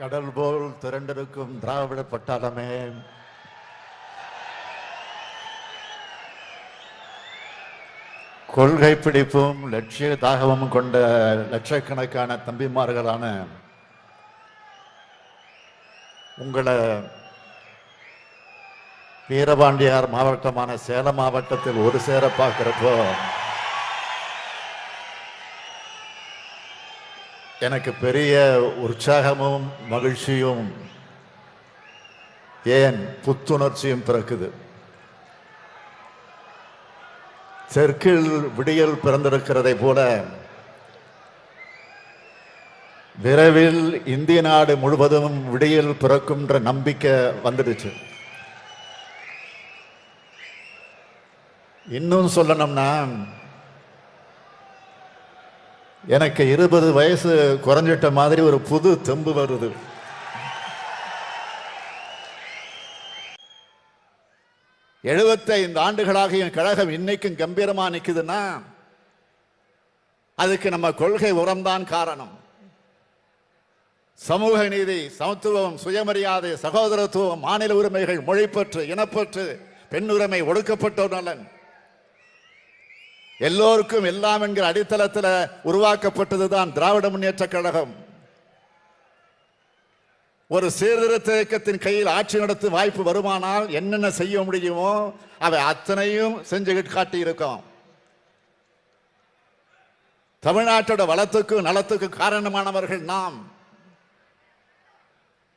கடல் போல் திரண்டிருக்கும் திராவிட பட்டாளமே. கொள்கை பிடிப்பும் லட்சிய தாகமும் கொண்ட லட்சக்கணக்கான தம்பிமார்களான உங்களை வீரபாண்டியார் மாவட்டமான சேலம் மாவட்டத்தில் ஒரு சேர பார்க்கிறப்போ எனக்கு பெரிய உற்சாகமும் மகிழ்ச்சியும் ஏன் புத்துணர்ச்சியும் பிறக்குது. தெற்கில் விடியல் பிறந்திருக்கிறதை போல விரைவில் இந்திய நாடு முழுவதும் விடியல் பிறக்கும்ன்ற நம்பிக்கை வந்துடுச்சு. இன்னும் சொல்லணும்னா எனக்கு இருபது வயசு குறைஞ்சிட்ட மாதிரி ஒரு புது தெம்பு வருது. எழுபத்தைந்து ஆண்டுகளாக என் கழகம் இன்னைக்கும் கம்பீரமா நிற்குதுன்னா அதுக்கு நம்ம கொள்கை உரம்தான் காரணம். சமூக நீதி சமத்துவம் சுயமரியாதை சகோதரத்துவம் மாநில உரிமைகள் மொழிப்பற்று இனப்பற்று பெண் உரிமை ஒடுக்கப்பட்டோர் நலன். எல்லோருக்கும் எல்லாம் என்கிற அடித்தளத்தில் உருவாக்கப்பட்டதுதான் திராவிட முன்னேற்ற கழகம். ஒரு சீர்திருத்த இயக்கத்தின் கையில் ஆட்சி நடத்த வாய்ப்பு வருமானால் என்னென்ன செய்ய முடியுமோ அவை அத்தனையும் செஞ்சு காட்டியிருக்கோம். தமிழ்நாட்டோட வளத்துக்கும் நலத்துக்கும் காரணமானவர்கள் நாம்.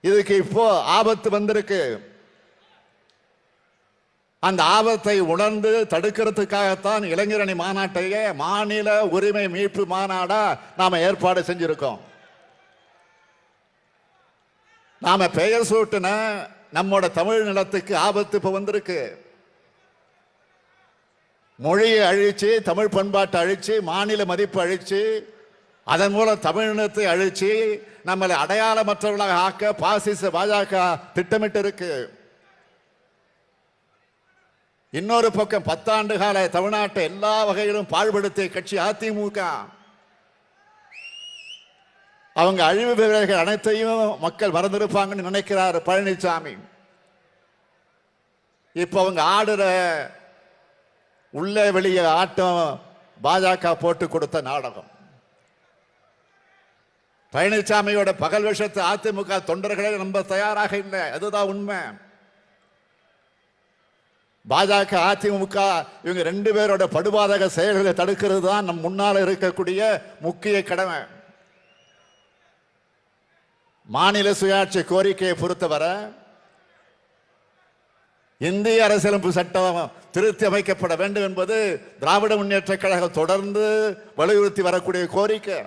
இதுக்கு இப்போ ஆபத்து வந்திருக்கு. அந்த ஆபத்தை உணர்ந்து தடுக்கிறதுக்காகத்தான் இளைஞரணி மாநாட்டையே மாநில உரிமை மீட்பு மாநாடா நாம ஏற்பாடு செஞ்சிருக்கோம். நாம பெயர் சூட்டின நம்மோட தமிழ் நிலத்துக்கு ஆபத்து இப்ப வந்திருக்கு. மொழியை அழிச்சு தமிழ் பண்பாட்டை அழிச்சு மாநில மதிப்பு அழிச்சு அதன் மூலம் தமிழினத்தை அழிச்சு நம்மளை அடையாளமற்றவர்களாக ஆக்க பாசிச பாஜக திட்டமிட்டு இருக்கு இன்னொரு பக்கம் பத்தாண்டு கால தமிழ்நாட்டை எல்லா வகையிலும் பாழ்படுத்திய கட்சி அதிமுக. அவங்க அழிவு வீரர்கள் அனைத்தையும் மக்கள் மறந்திருப்பாங்கன்னு நினைக்கிறார் பழனிசாமி இப்ப அவங்க ஆடுற உள்ளே வெளியே ஆட்டம் பாஜக போட்டு கொடுத்த நாடகம். பழனிசாமியோட பகல் விஷத்தை அதிமுக தொண்டர்களே நம்ப தயாராக இல்லை. அதுதான் உண்மை. பாஜக அதிமுக இவங்க ரெண்டு பேரோட படுபாதக செயல்களை தடுக்கிறது தான் நம் முன்னால் இருக்கக்கூடிய முக்கிய கடமை. மாநில சுயாட்சி கோரிக்கையை பொறுத்தவரை இந்திய அரசியலமைப்பு சட்டம் திருத்தி அமைக்கப்பட வேண்டும் என்பது திராவிட முன்னேற்ற கழகம் தொடர்ந்து வலியுறுத்தி வரக்கூடிய கோரிக்கை.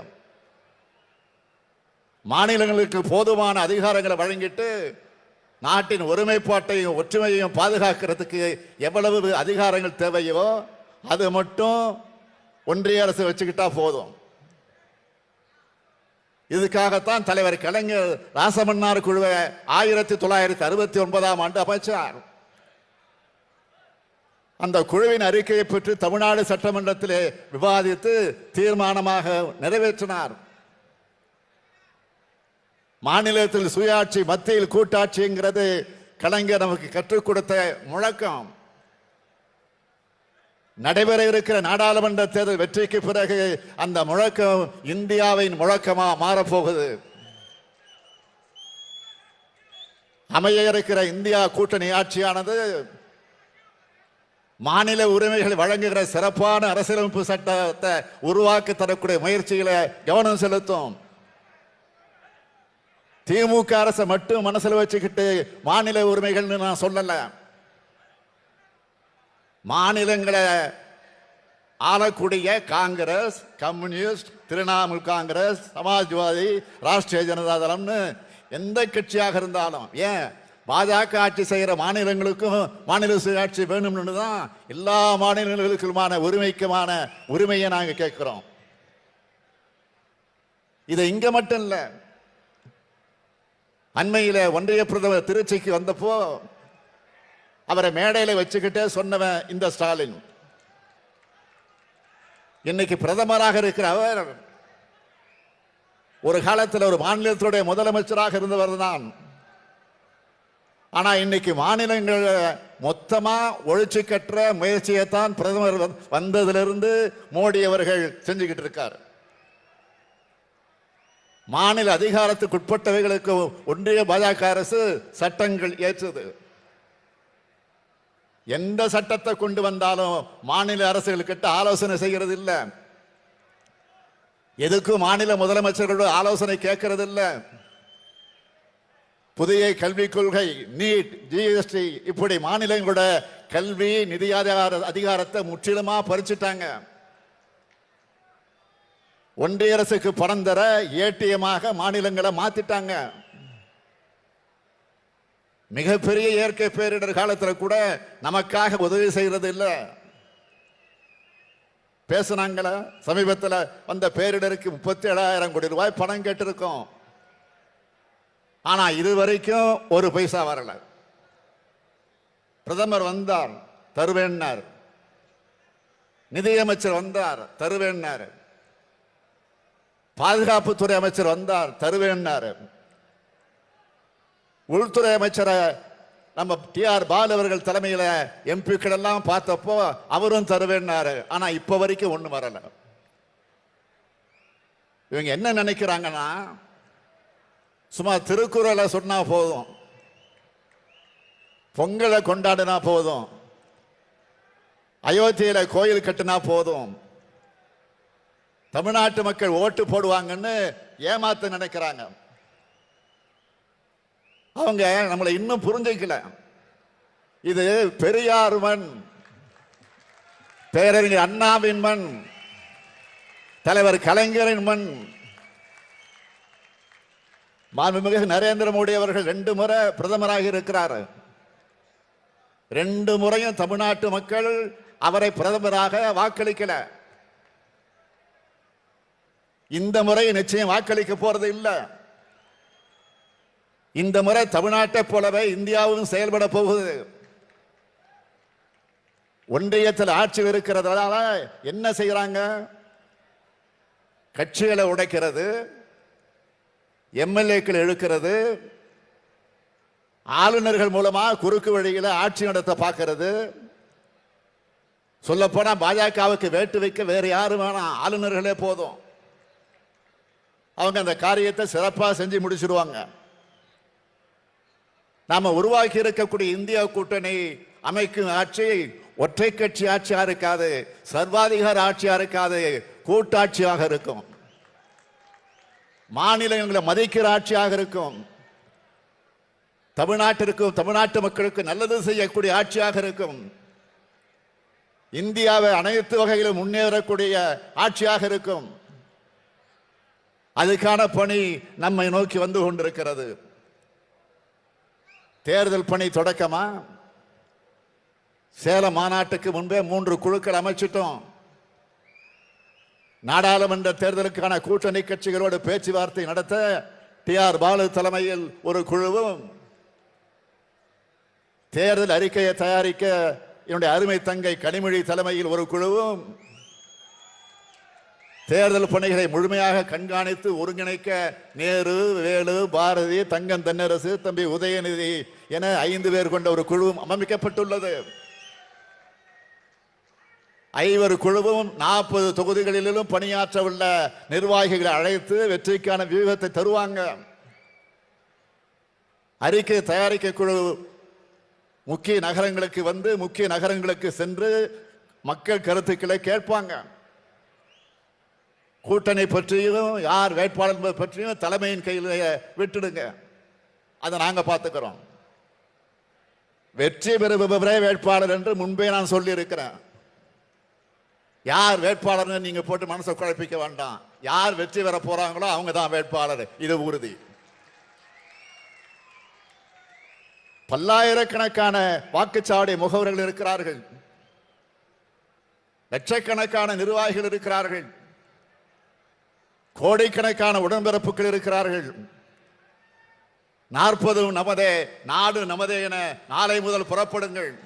மாநிலங்களுக்கு போதுமான அதிகாரங்களை வழங்கிட்டு நாட்டின் ஒருமைப்பாட்டையும் ஒற்றுமையையும் பாதுகாக்கிறதுக்கு எவ்வளவு அதிகாரங்கள் தேவையோ அது மட்டும் ஒன்றிய அரசு வச்சுக்கிட்டா போதும். இதுக்காகத்தான் தலைவர் கலைஞர் ராசமன்னார் குழுவை ஆயிரத்தி தொள்ளாயிரத்தி அறுபத்தி ஒன்பதாம் ஆண்டு அமைச்சார். அந்த குழுவின் அறிக்கையை பெற்று தமிழ்நாடு சட்டமன்றத்திலே விவாதித்து தீர்மானமாக நிறைவேற்றினார். மாநிலத்தில் சுயாட்சி மத்தியில் கூட்டாட்சிங்கிறது கலைஞர் நமக்கு கற்றுக் கொடுத்த முழக்கம். நடைபெற இருக்கிற நாடாளுமன்ற தேர்தல் வெற்றிக்கு பிறகு அந்த முழக்கம் இந்தியாவின் முழக்கமா மாறப்போகுது. அமைய இருக்கிற இந்தியா கூட்டணி ஆட்சியானது மாநில உரிமைகளை வழங்குகிற சிறப்பான அரசியலமைப்பு சட்டத்தை உருவாக்கி தரக்கூடிய முயற்சிகளை கவனம் செலுத்தும். திமுக அரசை மட்டும் மனசுல வச்சுக்கிட்டு மாநில உரிமைகள்னு நான் சொல்லல. மாநிலங்களை ஆளக்கூடிய Congress communist Trinamool Congress Samajwadi Rashtriya Janata தளம்னு எந்த கட்சியாக இருந்தாலும் ஏன்? பாஜக ஆட்சி செய்கிற மாநிலங்களுக்கும் மாநில சுயாட்சி வேணும்னு தான் எல்லா மாநிலங்களுக்குமான உரிமைக்குமான உரிமையை நாங்கள் கேட்குறோம். இது இங்கே மட்டும் இல்லை அண்மையில் ஒன்றிய பிரதமர் திருச்சிக்கு வந்தப்போ அவரை மேடையில் வச்சுக்கிட்டே சொன்னவன் இந்த ஸ்டாலின். இன்னைக்கு பிரதமராக இருக்கிற அவர் ஒரு காலத்தில் ஒரு மாநிலத்தினுடைய முதலமைச்சராக இருந்தவர் தான். ஆனால் இன்னைக்கு மாநிலங்கள் மொத்தமாக ஒழிச்சு கட்டுற முயற்சியை தான் பிரதமர் வந்ததிலிருந்து மோடி அவர்கள் செஞ்சுக்கிட்டு இருக்கார். மாநில அதிகாரத்துக்கு உட்பட்டவைகளுக்கு ஒன்றிய பாஜக அரசு சட்டங்கள் ஏற்றுது. எந்த சட்டத்தை கொண்டு வந்தாலும் மாநில அரசுகளுக்கிட்ட ஆலோசனை செய்கிறது இல்லை எதுக்கும் மாநில முதலமைச்சர்களோட ஆலோசனை கேட்கறது இல்லை புதிய கல்விக் கொள்கை நீட் ஜிஎஸ்டி இப்படி மாநிலங்களோட கல்வி நிதி அதிகாரத்தை முற்றிலுமா பறிச்சுட்டாங்க. ஒன்றிய அரசுக்கு பணம் தர ஏடிஎமாக மாநிலங்களை மாத்திட்டாங்க. மிகப்பெரிய இயற்கை பேரிடர் காலத்தில் கூட நமக்காக உதவி செய்யறது இல்லை. பேசுனாங்களா? சமீபத்தில் வந்த பேரிடருக்கு முப்பத்தி ஏழாயிரம் கோடி ரூபாய் பணம் கேட்டிருக்கோம். ஆனா இது வரைக்கும் ஒரு பைசா வரல. பிரதமர் வந்தார் தருவேன்னார். நிதியமைச்சர் வந்தார் தருவேன்னார். பாதுகாப்புத்துறை அமைச்சர் வந்தார் தருவேன்னாரு. உள்துறை அமைச்சரை நம்ம டி ஆர் பால் அவர்கள் தலைமையில் எம்பிக்கள் எல்லாம் பார்த்தப்போ அவரும் தருவேன்னாரு. ஆனா இப்ப வரைக்கும் ஒண்ணு வரல. இவங்க என்ன நினைக்கிறாங்கன்னா சும்மா திருக்குறளை சொன்னா போதும். பொங்கலை கொண்டாடினா போதும். அயோத்தியில கோயில் கட்டினா போதும். தமிழ்நாட்டு மக்கள் ஓட்டு போடுவாங்கன்னு ஏமாத்த நினைக்கிறாங்க. அவங்க நம்மளை இன்னும் புரிஞ்சுக்கல. இது பெரியார் மண் பேரறிஞர் அண்ணாவின் மண் தலைவர் கலைஞரின் மண். மாண்புமிகு நரேந்திர மோடி அவர்கள் ரெண்டு முறை பிரதமராக இருக்கிறார். ரெண்டு முறையும் தமிழ்நாட்டு மக்கள் அவரை பிரதமராக வாக்களிக்கல. இந்த முறை நிச்சயம் வாக்களிக்க போறது இல்லை. இந்த முறை தமிழ்நாட்டை போலவே இந்தியாவும் செயல்பட போகுது. ஒன்றியத்தில் ஆட்சி இருக்கிறதால என்ன செய்யறாங்க கட்சிகளை உடைக்கிறது எம்எல்ஏக்கள் இழுக்கிறது ஆளுநர்கள் மூலமா குறுக்கு வழியில் ஆட்சி நடத்த பார்க்கறது. சொல்ல போனா பாஜகவுக்கு வேட்டு வைக்க வேற யாரும் வேணாம். ஆளுநர்களே போதும். அவங்க அந்த காரியத்தை சிறப்பாக செஞ்சு முடிச்சிடுவாங்க நாம் உருவாக்கி இருக்கக்கூடிய இந்தியா கூட்டணி அமைக்கும் ஆட்சி ஒற்றை கட்சி ஆட்சியாக இருக்காது சர்வாதிகார ஆட்சியாக இருக்காது கூட்டாட்சியாக இருக்கும். மாநிலங்களை மதிக்கிற ஆட்சியாக இருக்கும். தமிழ்நாட்டிற்கும் தமிழ்நாட்டு மக்களுக்கு நல்லது செய்யக்கூடிய ஆட்சியாக இருக்கும். இந்தியாவை அனைத்து வகையிலும் முன்னேறக்கூடிய ஆட்சியாக இருக்கும். அதுக்கான பணி நம்மை நோக்கி வந்து கொண்டிருக்கிறது. தேர்தல் பணி தொடக்கமா? சேலம் மாநாட்டுக்கு முன்பே மூன்று குழுக்கள் அமைச்சிட்டோம். நாடாளுமன்ற தேர்தலுக்கான கூட்டணி கட்சிகளோடு பேச்சுவார்த்தை நடத்த டி ஆர் பாலு தலைமையில் ஒரு குழுவும். தேர்தல் அறிக்கையை தயாரிக்க என்னுடைய அருமை தங்கை கனிமொழி தலைமையில் ஒரு குழுவும். தேர்தல் பணிகளை முழுமையாக கண்காணித்து ஒருங்கிணைக்க நேரு வேலு பாரதி தங்கம் தென்னரசு தம்பி உதயநிதி என ஐந்து பேர் கொண்ட ஒரு குழுவும் அமைக்கப்பட்டுள்ளது. ஐவர் குழுவும் நாற்பது தொகுதிகளிலும் பணியாற்ற உள்ள நிர்வாகிகளை அழைத்து வெற்றிக்கான வியூகத்தை தருவாங்க. அறிக்கை தயாரிக்க குழு முக்கிய நகரங்களுக்கு வந்து முக்கிய நகரங்களுக்கு சென்று மக்கள் கருத்துக்களை கேட்பாங்க. கூட்டணி பற்றியும் யார் வேட்பாளர் பற்றியும் தலைமையின் கையில் விட்டுடுங்க. அதை நாங்கள் பார்த்துக்கிறோம். வெற்றி பெறுபவரே வேட்பாளர் என்று முன்பே நான் சொல்லியிருக்கிறேன். யார் வேட்பாளர்னு நீங்க போட்டு மனசை குழப்பிக்க வேண்டாம். யார் வெற்றி பெற போறாங்களோ அவங்க தான் வேட்பாளர். இது உறுதி. பல்லாயிரக்கணக்கான வாக்குச்சாவடி முகவர்கள் இருக்கிறார்கள். லட்சக்கணக்கான நிர்வாகிகள் இருக்கிறார்கள். கோடிக்கணக்கான உடன்பிறப்புகள் இருக்கிறார்கள். நாற்பதும் நமதே நாடு நமதே என நாளை முதல் புறப்படுங்கள்.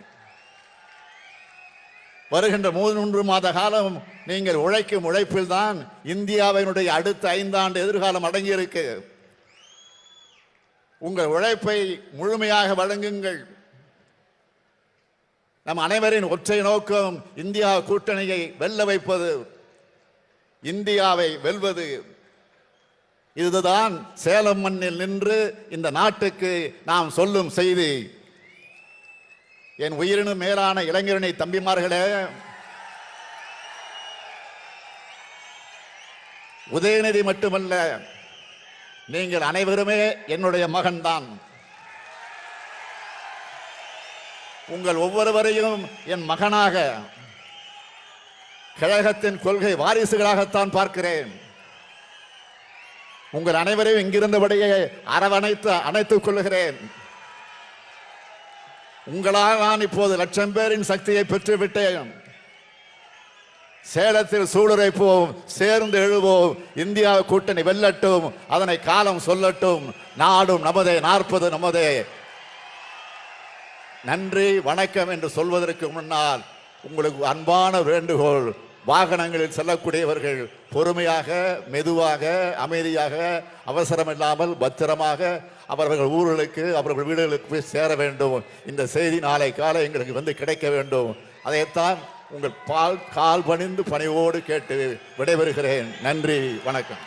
வருகின்ற மூன்று மாத காலம் நீங்கள் உழைக்கும் உழைப்பில்தான் இந்தியாவினுடைய அடுத்த ஐந்தாண்டு எதிர்காலம் அடங்கியிருக்கு. உங்கள் உழைப்பை முழுமையாக வழங்குங்கள். நம் அனைவரின் ஒற்றை நோக்கம் இந்தியா கூட்டணியை வெல்ல வைப்பது. இந்தியாவை வெல்வது. இதுதான் சேலம் மண்ணில் நின்று இந்த நாட்டுக்கு நாம் சொல்லும் செய்தி. என் உயிரினும் மேலான இளைஞரணி தம்பிமார்களே உதயநிதி மட்டுமல்ல நீங்கள் அனைவருமே என்னுடைய மகன்தான். உங்கள் ஒவ்வொருவரையும் என் மகனாக கழகத்தின் கொள்கை வாரிசுகளாகத்தான் பார்க்கிறேன். உங்கள் அனைவரையும் இங்கிருந்தபடியே அரவணைத்து அணைத்துக் கொள்கிறேன் உங்களால் நான் இப்போது லட்சம் பேரின் சக்தியை பெற்றுவிட்டேன். சேலத்தில் சூளுரைப்போம் சேர்ந்து எழுவோம் இந்தியா கூட்டணி வெல்லட்டும் அதனை காலம் சொல்லட்டும் நாடும் நமதே நாற்பது நமதே. நன்றி வணக்கம் என்று சொல்வதற்கு முன்னால் உங்களுக்கு அன்பான வேண்டுகோள் வாகனங்களில் செல்லக்கூடியவர்கள் பொறுமையாக மெதுவாக அமைதியாக அவசரமில்லாமல் பத்திரமாக அவர்கள் ஊர்களுக்கு அவர்கள் வீடுகளுக்கு போய் சேர வேண்டும். இந்த செய்தி நாளை காலை எங்களுக்கு வந்து கிடைக்க வேண்டும். அதைத்தான் உங்கள் பால் கால் பணிந்து பணிவோடு கேட்டு விடைபெறுகிறேன். நன்றி வணக்கம்.